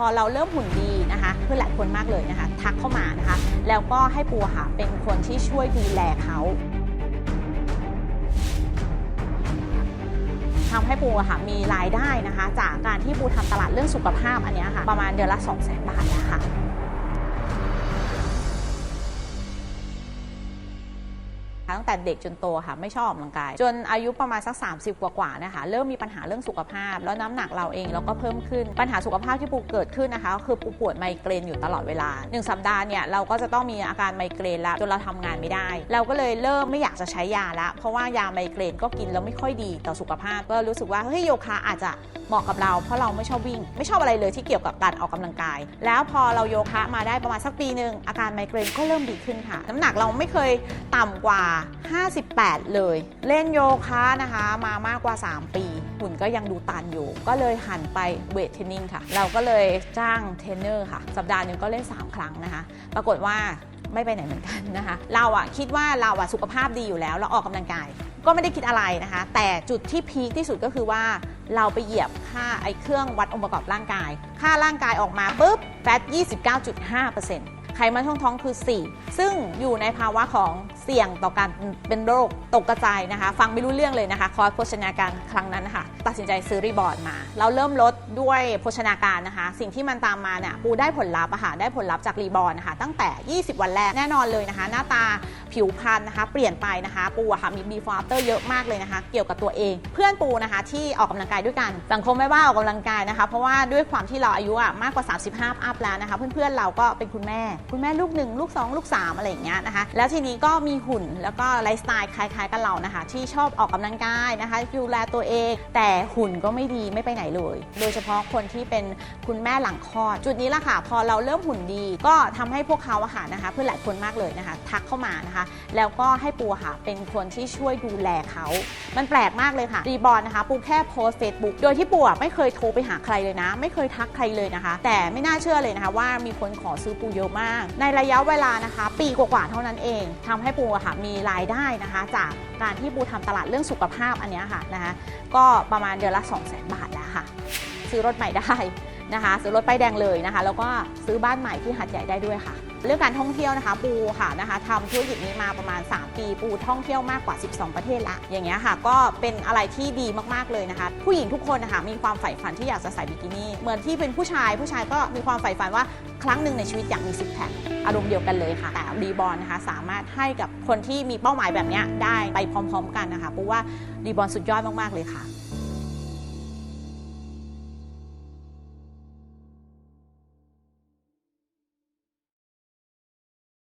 พอเราเริ่มหุ่นดีนะคะเพื่อนหลายคนมากเลยนะคะ ทักเข้ามานะคะ แล้วก็ให้ปูค่ะเป็นคนที่ช่วยดูแลเขาทำให้ปูค่ะมีรายได้นะคะ จากการที่ปูทำตลาดเรื่องสุขภาพอันนี้ค่ะ ประมาณเดือนละ 2 0 0 0 0 0 บาทนะคะ ตั้งแต่เด็กจนโตค่ะไม่ชอบออกกำลังกาย จนอายุประมาณสัก 30 กว่าๆนะคะเริ่มมีปัญหาเรื่องสุขภาพ แล้วน้ำหนักเราเองเราก็เพิ่มขึ้นปัญหาสุขภาพที่ปูเกิดขึ้นนะคะ คือปูปวดไมเกรนอยู่ตลอดเวลา 1 สัปดาห์เนี่ยเราก็จะต้องมีอาการไมเกรนแล้วจนเราทำงานไม่ได้ เราก็เลยเริ่มไม่อยากจะใช้ยาละเพราะว่ายาไมเกรนก็กินแล้วไม่ค่อยดีต่อสุขภาพ ก็รู้สึกว่าเฮ้ยโยคะอาจจะเหมาะกับเรา เพราะเราไม่ชอบวิ่ง ไม่ชอบอะไรเลยที่เกี่ยวกับการออกกำลังกาย แล้วพอเราโยคะมาได้ประมาณสักปีหนึ่งอาการไมเกรนก็เริ่มดีขึ้นค่ะ น้ำหนักเราไม่เคยต่ำกว่า 58 เลย เล่นโยคะนะคะ มามากกว่า 3 ปีหุ่นก็ยังดูตันอยู่ ก็เลยหันไปเวทเทรนนิ่งค่ะ เราก็เลยจ้างเทรนเนอร์ค่ะ สัปดาห์หนึ่งก็เล่น 3 ครั้งนะคะ ปรากฏว่าไม่ไปไหนเหมือนกันนะคะ เราอะคิดว่าเราอะสุขภาพดีอยู่แล้ว เราออกกำลังกาย ก็ไม่ได้คิดอะไรนะคะ แต่จุดที่พีคที่สุดก็คือว่า เราไปเหยียบค่าไอเครื่องวัดองค์ประกอบร่างกาย ค่าร่างกายออกมาปุ๊บแฟต 29.5%ไขมันท้องท้องคือ 4 ซึ่งอยู่ในภาวะของ เสี่ยงต่อการเป็นโรคตกกระจายนะคะ ฟังไม่รู้เรื่องเลยนะคะคอร์สโภชนาการครั้งนั้นนะคะตัดสินใจซื้อรีบอร์ดมา เราเริ่มลดด้วยโภชนาการนะคะ สิ่งที่มันตามมาเนี่ยปูได้ผลลัพธ์อะค่ะได้ผลลัพธ์จากรีบอร์ดนะคะตั้งแต่ 20 วันแรกแน่นอนเลยนะคะ หน้าตาผิวพรรณนะคะเปลี่ยนไปนะคะปูอะค่ะมี before after เยอะมากเลยนะคะ เกี่ยวกับตัวเอง เพื่อนปูนะคะที่ออกกำลังกายด้วยกัน สังคมไม่ว่าออกกำลังกายนะคะ เพราะว่าด้วยความที่เราอายุอะมากกว่า 35 อัพแล้วนะคะ เพื่อนๆเราก็เป็นคุณแม่ คุณแม่ลูกหนึ่งลูกสองลูกสามอะไรอย่างเงี้ยนะคะ แล้วทีนี้ก็มีหุ่น แล้วก็ไลฟ์สไตล์คล้ายๆ กับเรานะคะ ที่ชอบออกกำลังกายนะคะดูแลตัวเอง แต่หุ่นก็ไม่ดีไม่ไปไหนเลย โดยเฉพาะคนที่เป็นคุณแม่หลังคลอด จุดนี้ละค่ะ พอเราเริ่มหุ่นดี ก็ทำให้พวกเขาอะค่ะนะคะ เพื่อนหลายคนมากเลยนะคะ ทักเข้ามานะคะ แล้วก็ให้ปูค่ะเป็นคนที่ช่วยดูแลเขา มันแปลกมากเลยค่ะรีบอลนะคะ ปูแค่โพสเฟซบุ๊กโดยที่ปูไม่เคยโทรไปหาใครเลยนะ ไม่เคยทักใครเลยนะคะ แต่ไม่น่าเชื่อเลยนะคะ ว่ามีคนขอซื้อปูเยอะมาก ในระยะเวลานะคะ ปีกว่าๆเท่านั้นเองทำให้ปูอะค่ะมีรายได้นะคะ จากการที่ปูทำตลาดเรื่องสุขภาพอันนี้ค่ะนะคะก็ประมาณเดือนละ 2 0 0 0 0 0 บาทแล้วค่ะ ซื้อรถใหม่ได้นะคะ ซื้อรถป้ายแดงเลยนะคะ แล้วก็ซื้อบ้านใหม่ที่หัดใหญ่ได้ด้วยค่ะ เรื่องการท่องเที่ยวนะคะปูค่ะนะคะทำธุรกิจนี้มาประมาณ 3 ปี ปูท่องเที่ยวมากกว่า 12 ประเทศละ อย่างเงี้ยค่ะก็เป็นอะไรที่ดีมากๆเลยนะคะ ผู้หญิงทุกคนนะคะมีความใฝ่ฝันที่อยากจะใส่บิกินี่เหมือนที่เป็นผู้ชาย ผู้ชายก็มีความใฝ่ฝันว่าครั้งหนึ่งในชีวิตอยากมีซิกแพคอารมณ์เดียวกันเลยค่ะ แต่รีบอลนะคะสามารถให้กับคนที่มีเป้าหมายแบบเนี้ยได้ไปพร้อม ๆ กันนะคะปูว่ารีบอลสุดยอดมากๆเลยค่ะ